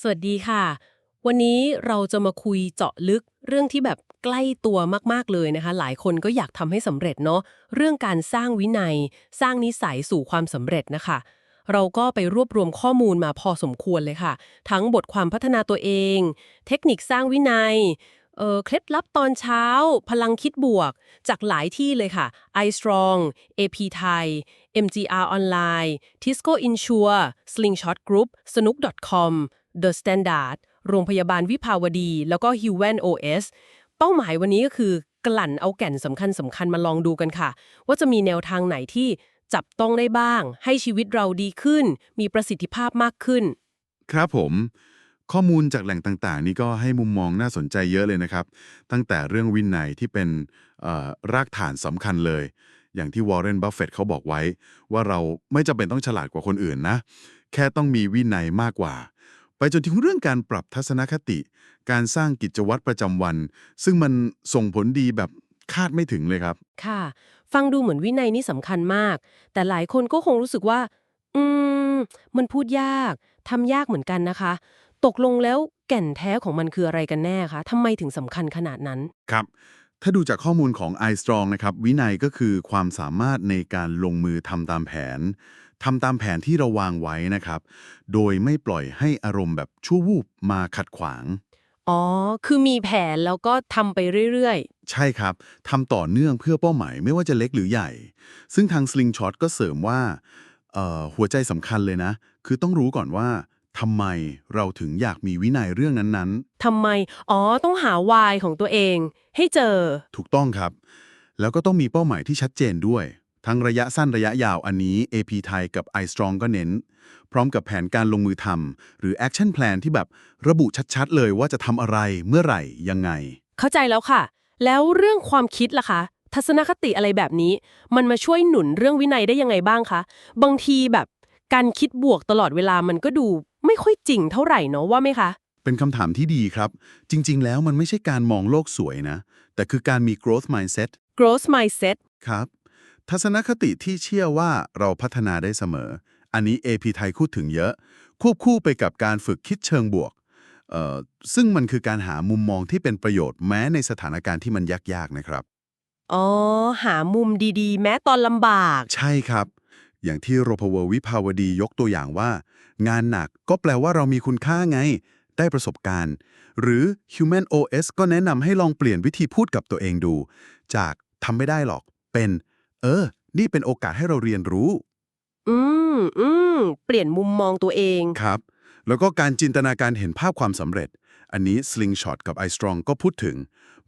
สวัสดีค่ะ วันนี้เราจะมาคุยเจาะลึกเรื่องที่แบบใกล้ตัวมากๆเลยนะคะ หลายคนก็อยากทำให้สำเร็จเนาะเรื่องการสร้างวินัย สร้างนิสัยสู่ความสำเร็จนะคะ เราก็ไปรวบรวมข้อมูลมาพอสมควรเลยค่ะ ทั้งบทความพัฒนาตัวเอง เทคนิคสร้างวินัยเออเคล็ดลับตอนเช้า พลังคิดบวก จากหลายที่เลยค่ะ iStrong AP ไทย MGR ออนไลน์ Tisco Insure Slingshot Group Snook.com The Standard โรงพยาบาลวิภาวดี แล้วก็ h u a n OS เป้าหมายวันนี้ก็คือ กลั่นเอาแก่นสำคัญสำคัญมาลองดูกันค่ะ ว่าจะมีแนวทางไหนที่จับต้องได้บ้าง ให้ชีวิตเราดีขึ้น มีประสิทธิภาพมากขึ้น ครับผม ข้อมูลจากแหล่งต่างๆ นี่ก็ให้มุมมองน่าสนใจเยอะเลยนะครับ ตั้งแต่เรื่องวินัยที่เป็นรากฐานสำคัญเลย อย่างที่วอร์เรนบัฟเฟตเขาบอกไว้ ว่าเราไม่จำเป็นต้องฉลาดกว่าคนอื่นนะ แค่ต้องมีวินัยมากกว่า ไปจนถึงเรื่องการปรับทัศนคติ การสร้างกิจวัตรประจำวัน ซึ่งมันส่งผลดีแบบคาดไม่ถึงเลยครับ ค่ะ ฟังดูเหมือนวินัยนี่สำคัญมาก แต่หลายคนก็คงรู้สึกว่า อืม มันพูดยากทำยากเหมือนกันนะคะ ตกลงแล้วแก่นแท้ของมันคืออะไรกันแน่คะทำไมถึงสำคัญขนาดนั้น ครับ ถ้าดูจากข้อมูลของ iStrong นะครับ วินัยก็คือความสามารถในการลงมือทำตามแผน ทำตามแผนที่เราวางไว้นะครับ โดยไม่ปล่อยให้อารมณ์แบบชั่ววูบมาขัดขวาง อ๋อ คือมีแผนแล้วก็ทำไปเรื่อยใช่ครับทำต่อเนื่องเพื่อเป้าหมายไม่ว่าจะเล็กหรือใหญ่ ซึ่งทาง Slingshot ก็เสริมว่าเอ่อหัวใจสำคัญเลยนะ คือต้องรู้ก่อนว่าทำไมเราถึงอยากมีวินัยเรื่องนั้นๆ ๆ ทำไม อ๋อ ต้องหาวายของตัวเอง ให้เจอ ถูกต้องครับ แล้วก็ต้องมีเป้าหมายที่ชัดเจนด้วย ทั้งระยะสั้นระยะยาวอันนี้ AP ไทยกับ iStrong ก็เน้น พร้อมกับแผนการลงมือทำหรือ Action Plan ที่แบบระบุชัดๆ เลยว่าจะทำอะไรเมื่อไหร่ยังไง เข้าใจแล้วค่ะ แล้วเรื่องความคิดล่ะคะทัศนคติอะไรแบบนี้ มันมาช่วยหนุนเรื่องวินัยได้ยังไงบ้างคะ บางทีแบบการคิดบวกตลอดเวลามันก็ดูไม่ค่อยจริงเท่าไหร่เนาะว่าไหมคะ เป็นคำถามที่ดีครับ จริง ๆ แล้วมันไม่ใช่การมองโลกสวยนะ แต่คือการมี growth mindset growth mindset ครับ ทัศนคติที่เชื่อว่าเราพัฒนาได้เสมอ อันนี้ AP ไทยพูดถึงเยอะ ควบคู่ไปกับการฝึกคิดเชิงบวกเอ่อซึ่งมันคือการหามุมมองที่เป็นประโยชน์แม้ในสถานการณ์ที่มันยากๆนะครับ อ๋อ หามุมดีๆ แม้ตอนลำบาก ใช่ครับ อย่างที่โรพเวอร์วิภาวดียกตัวอย่างว่า งานหนักก็แปลว่าเรามีคุณค่าไง ได้ประสบการณ์ หรือ Human OS ก็แนะนำให้ลองเปลี่ยนวิธีพูดกับตัวเองดู จากทำไม่ได้หรอก เป็นเออ นี่เป็นโอกาสให้เราเรียนรู้ อืมอืมเปลี่ยนมุมมองตัวเอง ครับ แล้วก็การจินตนาการเห็นภาพความสำเร็จ อันนี้ Slingshot กับ iStrong ก็พูดถึง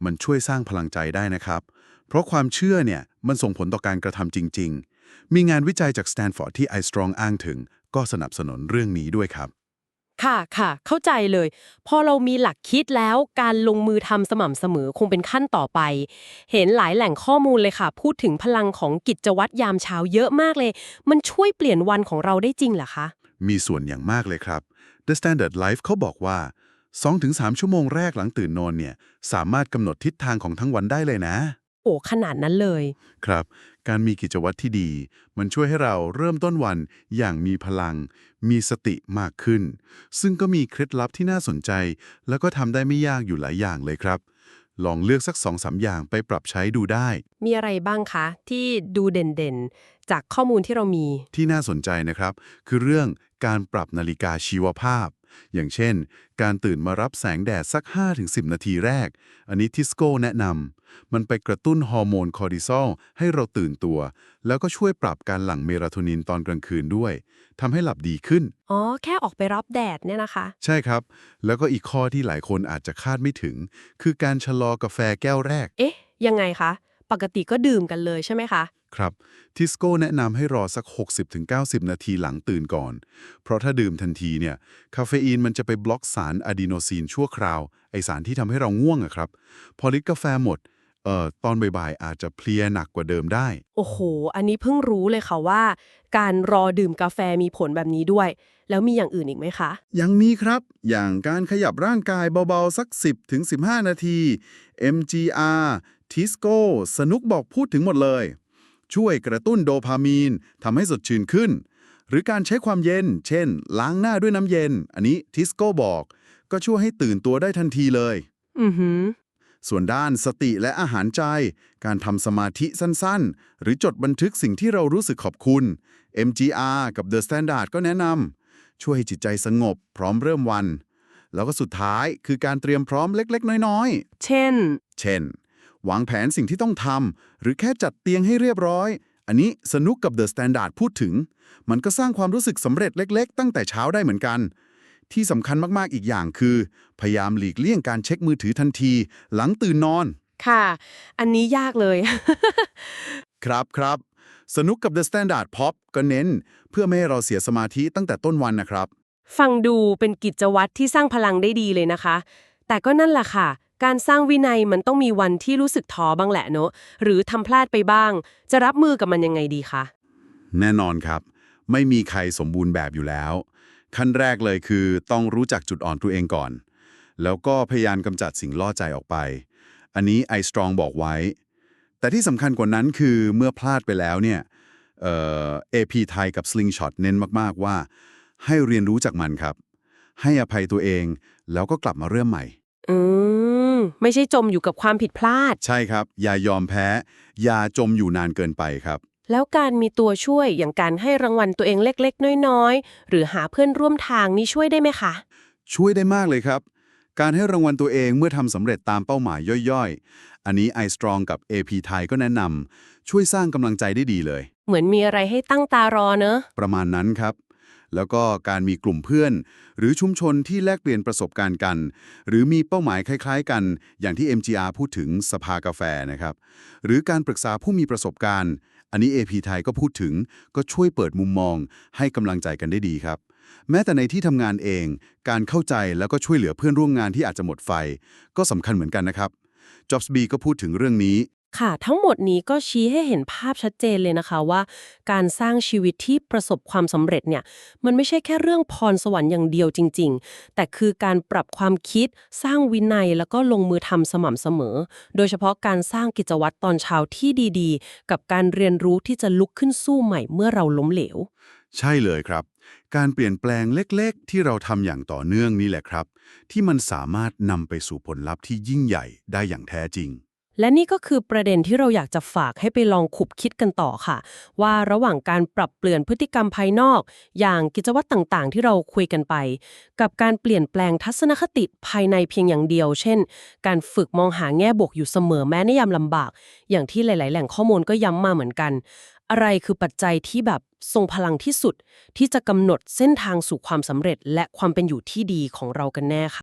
มันช่วยสร้างพลังใจได้นะครับ เพราะความเชื่อเนี่ยมันส่งผลต่อการกระทำจริง ๆ มีงานวิจัยจาก Stanford ที่ iStrong อ้างถึง ก็สนับสนุนเรื่องนี้ด้วยครับ ค่ะค่ะเข้าใจเลย พอเรามีหลักคิดแล้วการลงมือทำสม่ำเสมอคงเป็นขั้นต่อไป เห็นหลายแหล่งข้อมูลเลยค่ะ พูดถึงพลังของกิจวัตรยามเช้าเยอะมากเลย มันช่วยเปลี่ยนวันของเราได้จริงเหรอคะ มีส่วนอย่างมากเลยครับ The Standard Life เขาบอกว่า 2-3 ชั่วโมงแรกหลังตื่นนอนเนี่ย สามารถกำหนดทิศทางของทั้งวันได้เลยนะ โอ้ขนาดนั้นเลย ครับ การมีกิจวัตรที่ดี มันช่วยให้เราเริ่มต้นวันอย่างมีพลัง มีสติมากขึ้น ซึ่งก็มีเคล็ดลับที่น่าสนใจ แล้วก็ทำได้ไม่ยากอยู่หลายอย่างเลยครับ ลองเลือกสักสองสามอย่างไปปรับใช้ดูได้ มีอะไรบ้างคะ ที่ดูเด่นๆ จากข้อมูลที่เรามี ที่น่าสนใจนะครับ คือเรื่องการปรับนาฬิกาชีวภาพ อย่างเช่น การตื่นมารับแสงแดดสัก 5-10 นาทีแรก อันนี้ทิสโก้แนะนำ มันไปกระตุ้นฮอร์โมนคอร์ติซอลให้เราตื่นตัว แล้วก็ช่วยปรับการหลั่งเมลาโทนินตอนกลางคืนด้วยทำให้หลับดีขึ้น อ๋อ แค่ออกไปรับแดดเนี่ยนะคะ ใช่ครับ แล้วก็อีกข้อที่หลายคนอาจจะคาดไม่ถึง คือการชะลอกาแฟแก้วแรก เอ๊ะ ยังไงคะ ปกติก็ดื่มกันเลยใช่ไหมคะ ครับทิสโก้แนะนำให้รอสัก 60-90 นาทีหลังตื่นก่อน เพราะถ้าดื่มทันทีเนี่ย คาเฟอีนมันจะไปบล็อกสารอะดีโนซีนชั่วคราว ไอสารที่ทำให้เราง่วงอะครับ พอลิตรกาแฟหมดเอ่อตอนบ่ายๆ อาจจะเพลียหนักกว่าเดิมได้ โอ้โห อันนี้เพิ่งรู้เลยค่ะว่า การรอดื่มกาแฟมีผลแบบนี้ด้วย แล้วมีอย่างอื่นอีกไหมคะ ยังมีครับ อย่างการขยับร่างกายเบาๆ สัก 10-15 นาที MGR ทิสโก้สนุกบอกพูดถึงหมดเลย ช่วยกระตุ้นโดพามีนทำให้สดชื่นขึ้น หรือการใช้ความเย็น เช่น ล้างหน้าด้วยน้ำเย็น อันนี้ทิสโก้บอก ก็ช่วยให้ตื่นตัวได้ทันทีเลย อือหือส่วนด้านสติและอาหารใจ การทำสมาธิสั้นๆ หรือจดบันทึกสิ่งที่เรารู้สึกขอบคุณ MGR กับ The Standard ก็แนะนำช่วยให้จิตใจสงบพร้อมเริ่มวัน แล้วก็สุดท้ายคือการเตรียมพร้อมเล็กๆ น้อยเช่นๆเช่น วางแผนสิ่งที่ต้องทำหรือแค่จัดเตียงให้เรียบร้อย อันนี้สนุกกับ The Standard พูดถึง มันก็สร้างความรู้สึกสำเร็จเล็ก ๆ ตั้งแต่เช้าได้เหมือนกัน ที่สำคัญมากๆอีกอย่างคือ พยายามหลีกเลี่ยงการเช็คมือถือทันที หลังตื่นนอน ค่ะ อันนี้ยากเลย ครับครับสนุกกับ The Standard Pop ก็เน้น เพื่อไม่ให้เราเสียสมาธิตั้งแต่ต้นวันนะครับ ฟังดูเป็นกิจวัตรที่สร้างพลังได้ดีเลยนะคะ แต่ก็นั่นแหละค่ะ การสร้างวินัยมันต้องมีวันที่รู้สึกท้อบ้างแหละเนอะหรือทำพลาดไปบ้าง จะรับมือกับมันยังไงดีคะแน่นอนครับ ไม่มีใครสมบูรณ์แบบอยู่แล้ว ขั้นแรกเลยคือต้องรู้จักจุดอ่อนตัวเองก่อน แล้วก็พยายามกำจัดสิ่งล่อใจออกไป อันนี้ i strong บอกไว้ แต่ที่สำคัญกว่านั้นคือเมื่อพลาดไปแล้วเนี่ยเอ่อ AP ไทยกับ Slingshot เน้นมาก ๆ ว่า ให้เรียนรู้จากมันครับ ให้อภัยตัวเองแล้วก็กลับมาเริ่มใหม่ อืม ไม่ใช่จมอยู่กับความผิดพลาด ใช่ครับ อย่ายอมแพ้ อย่าจมอยู่นานเกินไปครับ แล้วการมีตัวช่วยอย่างการให้รางวัลตัวเองเล็กๆ น้อยๆ หรือหาเพื่อนร่วมทางนี่ช่วยได้ไหมคะ ช่วยได้มากเลยครับ การให้รางวัลตัวเองเมื่อทำสำเร็จตามเป้าหมายย่อยๆ อันนี้ iStrong กับ AP ไทยก็แนะนำช่วยสร้างกำลังใจได้ดีเลย เหมือนมีอะไรให้ตั้งตารอเนอะ ประมาณนั้นครับ แล้วก็การมีกลุ่มเพื่อน หรือชุมชนที่แลกเปลี่ยนประสบการณ์กัน หรือมีเป้าหมายคล้ายๆ กัน อย่างที่ MGR พูดถึงสภากาแฟนะครับ หรือการปรึกษาผู้มีประสบการณ์ อันนี้ AP ไทยก็พูดถึง ก็ช่วยเปิดมุมมอง ให้กำลังใจกันได้ดีครับ แม้แต่ในที่ทำงานเอง การเข้าใจแล้วก็ช่วยเหลือเพื่อนร่วมงานที่อาจจะหมดไฟ ก็สำคัญเหมือนกันนะครับ Jobs B ก็พูดถึงเรื่องนี้ ค่ะทั้งหมดนี้ก็ชี้ให้เห็นภาพชัดเจนเลยนะคะว่า การสร้างชีวิตที่ประสบความสำเร็จเนี่ยมันไม่ใช่แค่เรื่องพรสวรรค์อย่างเดียวจริง ๆ แต่คือการปรับความคิดสร้างวินัยแล้วก็ลงมือทำสม่ำเสมอ โดยเฉพาะการสร้างกิจวัตรตอนเช้าที่ดีๆ กับการเรียนรู้ที่จะลุกขึ้นสู้ใหม่เมื่อเราล้มเหลว ใช่เลยครับ การเปลี่ยนแปลงเล็กๆ ที่เราทำอย่างต่อเนื่องนี่แหละครับ ที่มันสามารถนำไปสู่ผลลัพธ์ที่ยิ่งใหญ่ได้อย่างแท้จริง และนี่ก็คือประเด็นที่เราอยากจะฝากให้ไปลองขุบคิดกันต่อค่ะ ว่าระหว่างการปรับเปลี่ยนพฤติกรรมภายนอก อย่างกิจวัตรต่างๆ ที่เราคุยกันไป กับการเปลี่ยนแปลงทัศนคติภายในเพียงอย่างเดียว เช่น การฝึกมองหาแง่บวกอยู่เสมอแม้ในยามลำบาก อย่างที่หลาย ๆ แหล่งข้อมูลก็ย้ำมาเหมือนกัน อะไรคือปัจจัยที่แบบทรงพลังที่สุด ที่จะกำหนดเส้นทางสู่ความสำเร็จและความเป็นอยู่ที่ดีของเรากันแน่ค่ะ